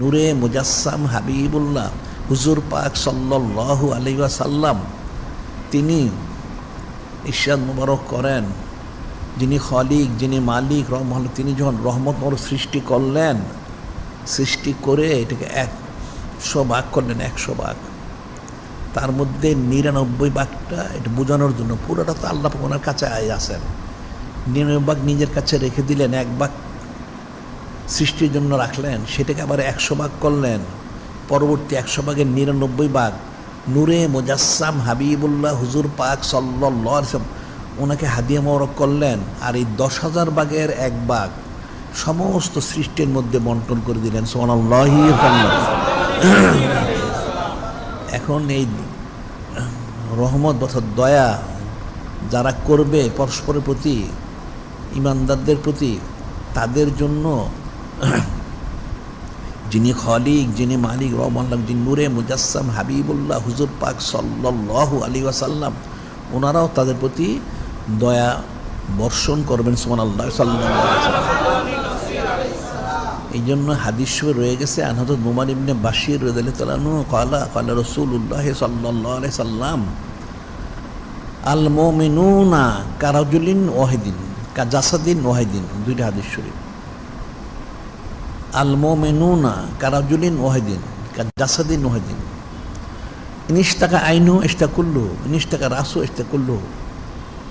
নূরে মুজাসসাম হাবিবুল্লাহ, হুজুর পাক সাল্লাল্লাহু আলাইহি ওয়াসাল্লাম, তিনি ইরশাদ মুবারক করেন। যিনি খলিক, যিনি মালিক রহমান তিনি যখন রহমত মর সৃষ্টি করলেন, সৃষ্টি করে এটাকে একশো ভাগ করলেন, একশো ভাগ। তার মধ্যে নিরানব্বই ভাগটা এটা বোঝানোর জন্য পুরোটা তো আল্লাহ ওনার কাছে আয় আসেন নিরানব্বই নিজের কাছে রেখে দিলেন, এক ভাগ সৃষ্টির জন্য রাখলেন, সেটাকে আবার একশো ভাগ করলেন। পরবর্তী একশো ভাগের নিরানব্বই ভাগ। নূরে মুজাসসাম হাবিবুল্লাহ হুজুর পাক সাল্লাহ ওনাকে হাদিয়া মরক করলেন আর এই দশ হাজার বাঘের এক বাঘ সমস্ত সৃষ্টির মধ্যে বন্টন করে দিলেন। এখন এই রহমত অর্থাৎ দয়া যারা করবে পরস্পরের প্রতি, ইমানদারদের প্রতি, তাদের জন্য যিনি খলিক, যিনি মালিক রহমাল্লাহ যিনি নূরে মুজাসসাম, হাবিবুল্লাহ, হুজুর পাক সাল্লাহ আলী ওয়াসাল্লাম, ওনারাও তাদের প্রতি দয়া বর্ষণ করবেন সুমান আল্লাহ এই জন্য হাদিস রয়ে গেছে আনহত নুমান ইবনে বাশির তালানু কালা কালা রসুল্লাহ সাল্লাহ আলাই সাল্লাম আল মোমিনুনা কারাজুলিন ওয়াহিদিন, কা জাসাদিন ওয়াহিদিন, দুইটা হাদিস শরীফ। আল মোমেনুনা কারাজুলিন ওয়াহিদিন জাসাদিন ওয়াহিদিন। ইনিশ টাকা আইনু ইস্তা কুল্লু ইনিশ টাকা রাসু ইস্তা কুল্লু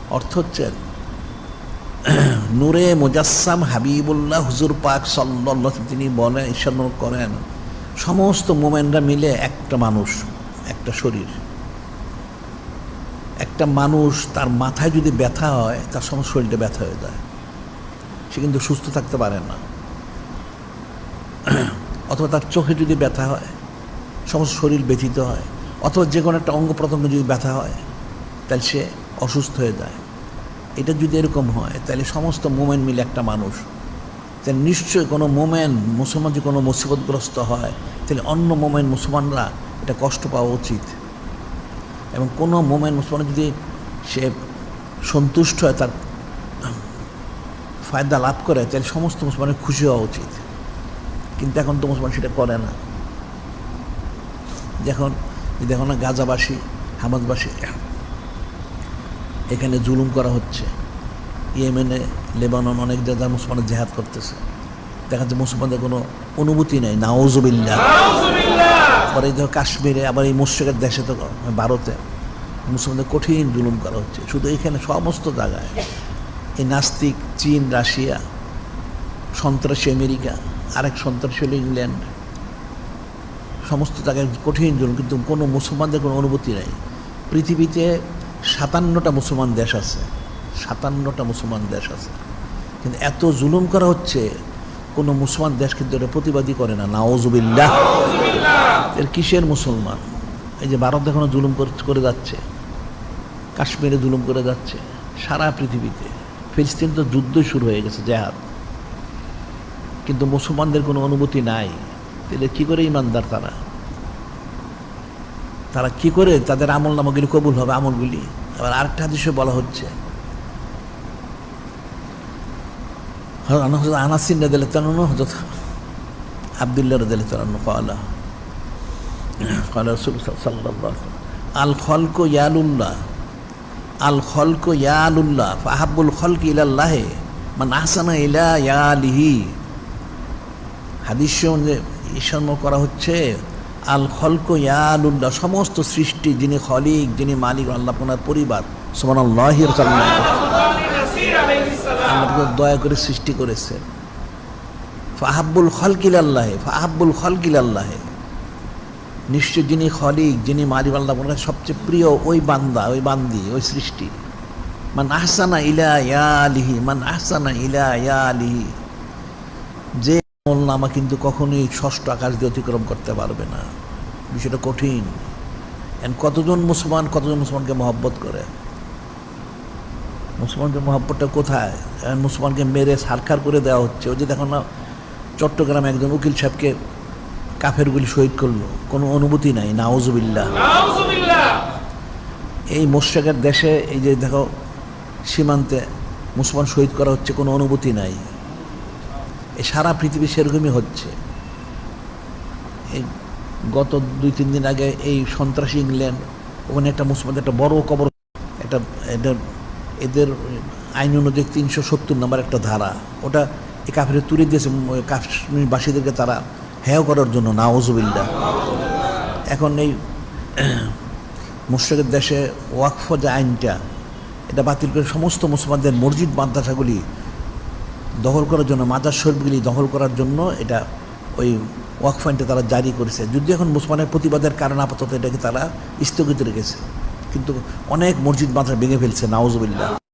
অর্থ হচ্ছে, নূরে মুজাসসাম হাবিবুল্লাহ হুজুর পাক সাল্লাহ তিনি বলেন ঈশ্বর করেন, সমস্ত মোমেনরা মিলে একটা মানুষ, একটা শরীর। একটা মানুষ তার মাথায় যদি ব্যথা হয়, তার সমস্ত শরীরটা ব্যথা হয়ে যায়। সে কিন্তু সুস্থ থাকতে পারে না। অথবা তার চোখে যদি ব্যথা হয়, সমস্ত শরীর ব্যথিত হয়, অথবা যে কোনো একটা অঙ্গ প্রত্যঙ্গ যদি ব্যথা হয়, তাহলে সে অসুস্থ হয়ে যায়। এটা যদি এরকম হয়, তাহলে সমস্ত মোমেন মিলে একটা মানুষ। তাহলে নিশ্চয়ই কোনো মোমেন মুসলমান যদি কোনো মুসিবতগ্রস্ত হয়, তাহলে অন্য মোমেন মুসলমানরা এটা কষ্ট পাওয়া উচিত। এবং কোনো মোমেন মুসলমান যদি সে সন্তুষ্ট হয়, তার ফায়দা লাভ করে, তাহলে সমস্ত মুসলমানের খুশি হওয়া উচিত। কিন্তু এখন তো মুসলমান সেটা করে না। যখন দেখো না গাজাবাসী হামাদবাসী। এখানে জুলুম করা হচ্ছে। ইয়েমেনে লেবানন অনেক জায়গায় মুসলমানের জেহাদ করতেছে। দেখা যাচ্ছে মুসলমানদের কোনো অনুভূতি নেই। নাওজবিল্লা এই ধর কাশ্মীরে আবার এই মুশ্রিকের দেশে তো ভারতে মুসলমানদের কঠিন জুলুম করা হচ্ছে। শুধু এখানে সমস্ত জায়গায়। এই নাস্তিক চীন রাশিয়া সন্ত্রাসী আমেরিকা আরেক সন্ত্রাসী হলো ইংল্যান্ড। সমস্ত জায়গায় কঠিন জুলুম কিন্তু কোনো মুসলমানদের কোনো অনুভূতি নেই। পৃথিবীতে সাতান্নটা মুসলমান দেশ আছে। সাতান্নটা মুসলমান দেশ আছে। কিন্তু এত জুলুম করা হচ্ছে কোনো মুসলমান দেশ কিন্তু এটা প্রতিবাদী করে না। নাওজুবিল্লাহ এর কিসের মুসলমান? এই যে ভারত এখনও জুলুম করে যাচ্ছে। কাশ্মীরে জুলুম করে যাচ্ছে। সারা পৃথিবীতে। ফিলিস্তিন তো যুদ্ধ শুরু হয়ে গেছে জেহাদ। কিন্তু মুসলমানদের কোনো অনুভূতি নাই। তাহলে কী করে ইমানদার তারা? তারা কি করে তাদের আমল নামগুলি কবুল হবে আমলগুলি? আবার আরেকটা হাদিসে বলা হচ্ছে আনাসিন দিলে তানো হজরত আবদুল্লাহ আল খলক ইয়ালুল্লাহ, আল ইয়ালুল্লাহ ফাহাবুল খলক ইলাল্লাহে মানে ইলা ইয়ালিহি। হাদিস ঈশ্বর করা হচ্ছে, আল খলক ইয়ালুল্লাহ, সমস্ত সৃষ্টি, যিনি খলিক, যিনি মালিক, আল্লাহ আপনার পরিবার সমান আল্লাহির আল্লাহ দয়া করে সৃষ্টি করেছেন ফাহাব্বুল খলকিল আল্লাহে ফাহাব্বুল খলকিল আল্লাহে নিশ্চয় যিনি খলিক, যিনি মালিক, আল্লাহ আপনার সবচেয়ে প্রিয় ওই বান্দা, ওই বান্দি, ওই সৃষ্টি। মান আহসানা ইলা ইয়া ইয়ালিহি, মান আহসানা ইলা ইয়ালিহি। যে নামা কিন্তু কখনোই ষষ্ঠ আকাশ দিয়ে অতিক্রম করতে পারবে না। বিষয়টা কঠিন। কতজন মুসলমান কতজন মুসলমানকে মহব্বত করে? মুসলমানকে মহব্বতটা কোথায়? মুসলমানকে মেরে সারখার করে দেওয়া হচ্ছে। ওই যে দেখো না চট্টগ্রামে একজন উকিল সাহেবকে কাফেরগুলি শহীদ করল। কোনো অনুভূতি নাই। নাওজুবিল্লা এই মোশেকের দেশে এই যে দেখো সীমান্তে মুসলমান শহীদ করা হচ্ছে কোনো অনুভূতি নাই। সারা পৃথিবী সেরকমই হচ্ছে। এই গত দুই, তিন দিন আগে এই সন্ত্রাসী ইংল্যান্ড, ওখানে একটা মুসলমানদের একটা বড় কবর, একটা এটা এদের আইন অনুযায়ী তিনশো সত্তর নম্বর একটা ধারা। ওটা এই কাফিরে তুলে দিয়েছে কাশ্মীরবাসীদেরকে তারা হেয় করার জন্য নাওজবিল্লা এখন এই মুশ্রিকের দেশে ওয়াকফ যে আইনটা, এটা বাতিল করে সমস্ত মুসলমানদের মসজিদ, মাদ্রাসাগুলি দখল করার জন্য, মাজার শরীফগুলি দখল করার জন্য এটা ওই ওয়াক আইনটা তারা জারি করেছে। যদিও এখন মুসলমানের প্রতিবাদের কারণ আপাতত এটাকে তারা স্থগিত রেখেছে। কিন্তু অনেক মসজিদ মাদ্রাসা ভেঙে ফেলছে নাওজবিল্লা